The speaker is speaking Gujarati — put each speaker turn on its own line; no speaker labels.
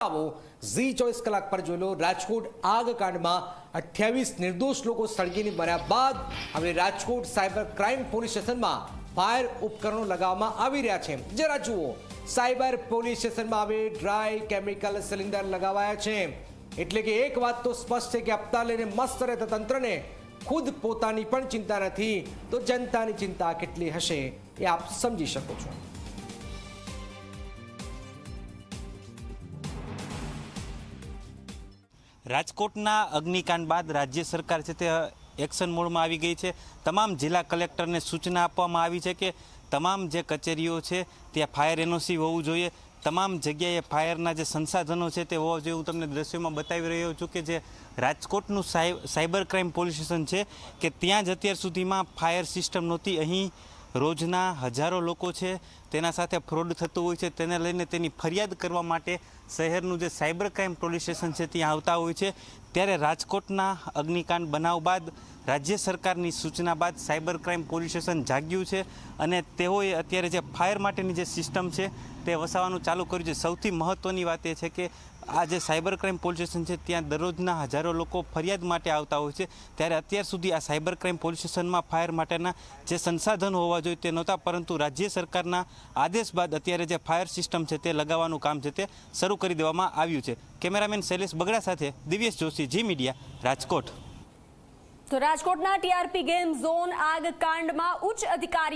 આવો, ઝી ચોવીસ કલાક પર જોઈ લો, રાજકોટ આગ કાંડમાં અઠ્યાવીસ નિર્દોષ લોકો સળગીને મર્યા બાદ હવે રાજકોટ સાયબર ક્રાઇમ પોલીસ સ્ટેશનમાં ફાયર ઉપકરણો લગાવવામાં આવી રહ્યા છે. જરા જુઓ, સાયબર પોલીસ સ્ટેશનમાં હવે ડ્રાય કેમિકલ સિલિન્ડર લગાવાયા છે. એટલે કે એક વાત તો સ્પષ્ટ છે કે હપ્તા લઈને મસ્ત રહેતા તંત્રને ખુદ પોતાની પણ ચિંતા નથી. તો જનતાની ચિંતા કેટલી હશે એ આપ સમજી શકો છો.
રાજકોટના અગ્નિકાંડ બાદ રાજ્ય સરકાર છે તે એક્શન મોડમાં આવી ગઈ છે. તમામ જિલ્લા કલેક્ટરને સૂચના આપવામાં આવી છે કે તમામ જે કચેરીઓ છે ત્યાં ફાયર એનઓસી હોવું જોઈએ. તમામ જગ્યાએ ફાયરના જે સંસાધનો છે તે હોવા જોઈએ. હું તમને દ્રશ્યોમાં બતાવી રહ્યો છું કે જે રાજકોટનું સાયબર ક્રાઇમ પોલીસ સ્ટેશન છે કે ત્યાં જ અત્યાર સુધીમાં ફાયર સિસ્ટમ નહોતી. અહીં રોજના હજારો લોકો છે તેના સાથે ફ્રોડ થતું હોય છે, તેને લઈને તેની ફરિયાદ કરવા માટે શહેરનું જે સાયબર ક્રાઇમ પોલીસ સ્ટેશન છે, ત્યાં આવતા હોય છે. ત્યારે રાજકોટના અગ્નિકાંડ બનાવ બાદ રાજ્ય સરકારની સૂચના બાદ સાયબર ક્રાઇમ પોલીસ સ્ટેશન જાગ્યું છે અને તેઓએ અત્યારે જે ફાયર માટેની જે સિસ્ટમ છે તે વસાવવાનું ચાલુ કર્યું છે. સૌથી મહત્ત્વની વાત એ છે કે આ જે સાયબર ક્રાઇમ પોલીસ સ્ટેશન છે ત્યાં દરરોજના હજારો લોકો ફરિયાદ માટે આવતા હોય છે. ત્યારે અત્યાર સુધી આ સાયબર ક્રાઇમ પોલીસ સ્ટેશનમાં ફાયર માટેના જે સંસાધનો હોવા જોઈએ તે નહોતા, પરંતુ રાજ્ય સરકારના આદેશ બાદ અત્યારે જે ફાયર સિસ્ટમ છે તે લગાવવાનું કામ છે તે શરૂ કરી દેવામાં આવ્યું છે. કેમેરામેન શૈલેષ બગડા સાથે દિવ્યેશ જોશી, જી મીડિયા, રાજકોટ.
તો રાજકોટના ટીઆરપી ગેમ ઝોન આગ કાંડમાં ઉચ્ચ અધિકારી